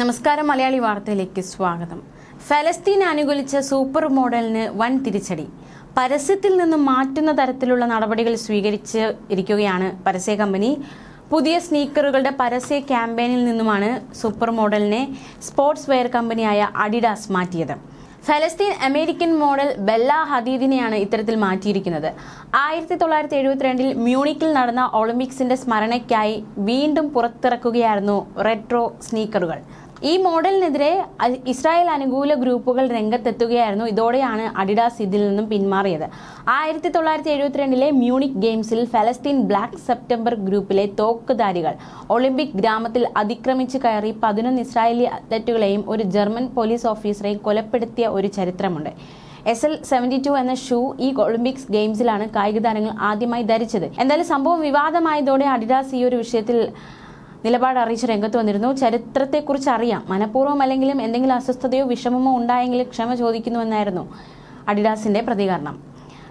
നമസ്കാരം മലയാളി വാർത്തയിലേക്ക് സ്വാഗതം. ഫലസ്തീൻ അനുകൂലിച്ച സൂപ്പർ മോഡലിന് വൻ തിരിച്ചടി. പരസ്യത്തിൽ നിന്ന് മാറ്റുന്ന തരത്തിലുള്ള നടപടികൾ സ്വീകരിച്ച് ഇരിക്കുകയാണ് പരസ്യ കമ്പനി. പുതിയ സ്നീക്കറുകളുടെ പരസ്യ ക്യാമ്പയിനിൽ നിന്നുമാണ് സൂപ്പർ മോഡലിനെ സ്പോർട്സ് വെയർ കമ്പനിയായ അഡിഡാസ് മാറ്റിയത്. ഫലസ്തീൻ അമേരിക്കൻ മോഡൽ ബെല്ല ഹദീദിനെയാണ് ഇത്തരത്തിൽ മാറ്റിയിരിക്കുന്നത്. ആയിരത്തി തൊള്ളായിരത്തി എഴുപത്തിരണ്ടിൽ മ്യൂണിക്കിൽ നടന്ന ഒളിമ്പിക്സിന്റെ സ്മരണയ്ക്കായി വീണ്ടും പുറത്തിറക്കുകയായിരുന്നു റെട്രോ സ്നീക്കറുകൾ. ഈ മോഡലിനെതിരെ ഇസ്രായേൽ അനുകൂല ഗ്രൂപ്പുകൾ രംഗത്തെത്തുകയായിരുന്നു. ഇതോടെയാണ് അഡിഡാസ് ഇതിൽ നിന്നും പിന്മാറിയത്. ആയിരത്തി തൊള്ളായിരത്തി എഴുപത്തിരണ്ടിലെ മ്യൂണിക് ഗെയിംസിൽ ഫലസ്തീൻ ബ്ലാക്ക് സെപ്റ്റംബർ ഗ്രൂപ്പിലെ തോക്കുധാരികൾ ഒളിമ്പിക് ഗ്രാമത്തിൽ അതിക്രമിച്ച് കയറി പതിനൊന്ന് ഇസ്രായേലി അത്ലറ്റുകളെയും ഒരു ജർമ്മൻ പോലീസ് ഓഫീസറെയും കൊലപ്പെടുത്തിയ ഒരു ചരിത്രമുണ്ട്. എസ് എൽ സെവന്റി ടു എന്ന ഷൂ ഈ ഒളിമ്പിക്സ് ഗെയിംസിലാണ് കായിക താരങ്ങൾ ആദ്യമായി ധരിച്ചത്. എന്തായാലും സംഭവം വിവാദമായതോടെ അഡിഡാസ് ഈ ഒരു വിഷയത്തിൽ നിലപാട് അറിയിച്ച് രംഗത്ത് വന്നിരുന്നു. ചരിത്രത്തെക്കുറിച്ച് അറിയാം. മനഃപൂർവം അല്ലെങ്കിലും എന്തെങ്കിലും അസ്വസ്ഥതയോ വിഷമമോ ഉണ്ടായെങ്കിൽ ക്ഷമ ചോദിക്കുന്നുവെന്നായിരുന്നു അഡിഡാസിന്റെ പ്രതികരണം.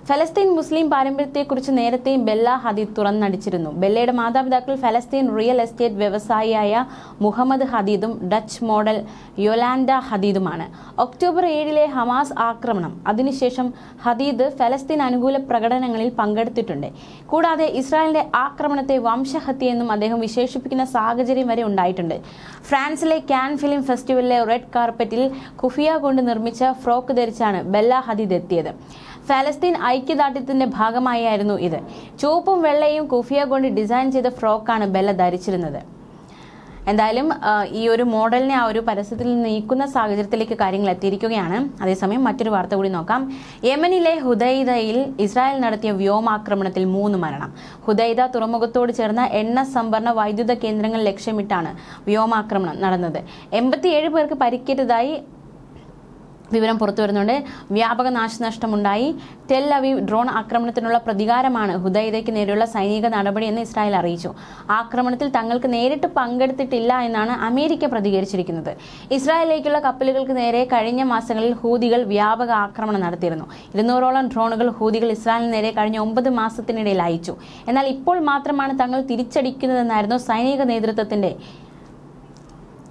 ഫലസ്തീൻ മുസ്ലിം പാരമ്പര്യത്തെക്കുറിച്ച് നേരത്തെയും ബെല്ല ഹദീദ് തുറന്നടിച്ചിരുന്നു. ബെല്ലയുടെ മാതാപിതാക്കൾ ഫലസ്തീൻ റിയൽ എസ്റ്റേറ്റ് വ്യവസായിയായ മുഹമ്മദ് ഹദീദും ഡച്ച് മോഡൽ യൊലാൻഡ ഹദീദുമാണ്. ഒക്ടോബർ ഏഴിലെ ഹമാസ് ആക്രമണം. അതിനുശേഷം ഹദീദ് ഫലസ്തീൻ അനുകൂല പ്രകടനങ്ങളിൽ പങ്കെടുത്തിട്ടുണ്ട്. കൂടാതെ ഇസ്രായേലിന്റെ ആക്രമണത്തെ വംശഹത്യയെന്നും അദ്ദേഹം വിശേഷിപ്പിക്കുന്ന സാഹചര്യം വരെ ഉണ്ടായിട്ടുണ്ട്. ഫ്രാൻസിലെ ക്യാൻ ഫിലിം ഫെസ്റ്റിവലിലെ റെഡ് കാർപ്പറ്റിൽ കുഫിയ കൊണ്ട് നിർമ്മിച്ച ഫ്രോക്ക് ധരിച്ചാണ് ബെല്ല ഹദീദ് എത്തിയത്. ഫലസ്തീൻ ഐക്യദാർഢ്യത്തിന്റെ ഭാഗമായായിരുന്നു ഇത്. ചുവപ്പും വെള്ളയും കുഫിയ കൊണ്ട് ഡിസൈൻ ചെയ്ത ഫ്രോക്കാണ് ബെല്ല ധരിച്ചിരുന്നത്. എന്തായാലും ഈ ഒരു മോഡലിനെ ആ ഒരു പരസ്യത്തിൽ നീക്കുന്ന സാഹചര്യത്തിലേക്ക് കാര്യങ്ങൾ എത്തിയിരിക്കുകയാണ്. അതേസമയം മറ്റൊരു വാർത്ത കൂടി നോക്കാം. യമനിലെ ഹുദൈദയിൽ ഇസ്രായേൽ നടത്തിയ വ്യോമാക്രമണത്തിൽ മൂന്ന് മരണം. ഹുദൈദ തുറമുഖത്തോട് ചേർന്ന എണ്ണ സംഭരണ വൈദ്യുത കേന്ദ്രങ്ങൾ ലക്ഷ്യമിട്ടാണ് വ്യോമാക്രമണം നടന്നത്. എൺപത്തിയേഴ് പേർക്ക് പരിക്കേറ്റതായി വിവരം പുറത്തു വരുന്നുണ്ട്. വ്യാപക നാശനഷ്ടമുണ്ടായി. ടെൽ അവീവ് ഡ്രോൺ ആക്രമണത്തിനുള്ള പ്രതികാരമാണ് ഹുദൈദയ്ക്ക് നേരെയുള്ള സൈനിക നടപടിയെന്ന് ഇസ്രായേൽ അറിയിച്ചു. ആക്രമണത്തിൽ തങ്ങൾക്ക് നേരിട്ട് പങ്കെടുത്തിട്ടില്ല എന്നാണ് അമേരിക്ക പ്രതികരിച്ചിരിക്കുന്നത്. ഇസ്രായേലിലേക്കുള്ള കപ്പലുകൾക്ക് നേരെ കഴിഞ്ഞ മാസങ്ങളിൽ ഹൂതികൾ വ്യാപക ആക്രമണം നടത്തിയിരുന്നു. ഇരുന്നൂറോളം ഡ്രോണുകൾ ഹൂതികൾ ഇസ്രായേലിന് നേരെ കഴിഞ്ഞ ഒമ്പത് മാസത്തിനിടയിൽ അയച്ചു. എന്നാൽ ഇപ്പോൾ മാത്രമാണ് തങ്ങൾ തിരിച്ചടിക്കുന്നതെന്നായിരുന്നു സൈനിക നേതൃത്വത്തിന്റെ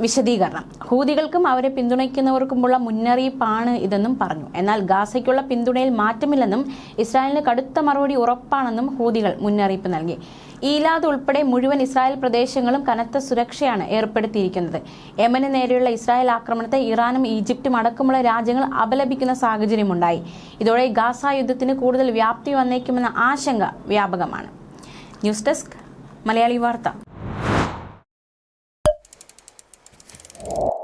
വിശദീകരണം. ഹൂതികൾക്കും അവരെ പിന്തുണയ്ക്കുന്നവർക്കുമുള്ള മുന്നറിയിപ്പാണ് ഇതെന്നും പറഞ്ഞു. എന്നാൽ ഗാസയ്ക്കുള്ള പിന്തുണയിൽ മാറ്റമില്ലെന്നും ഇസ്രായേലിന് കടുത്ത മറുപടി ഉറപ്പാണെന്നും ഹൂതികൾ മുന്നറിയിപ്പ് നൽകി. ഈലാദ് ഉൾപ്പെടെ മുഴുവൻ ഇസ്രായേൽ പ്രദേശങ്ങളും കനത്ത സുരക്ഷയാണ് ഏർപ്പെടുത്തിയിരിക്കുന്നത്. യമന് നേരെയുള്ള ഇസ്രായേൽ ആക്രമണത്തെ ഇറാനും ഈജിപ്തും അടക്കമുള്ള രാജ്യങ്ങൾ അപലപിക്കുന്ന സാഹചര്യമുണ്ടായി. ഇതോടെ ഗാസ യുദ്ധത്തിന് കൂടുതൽ വ്യാപ്തി വന്നേക്കുമെന്ന ആശങ്ക വ്യാപകമാണ്. ന്യൂസ് ഡെസ്ക് മലയാളി വാർത്ത. you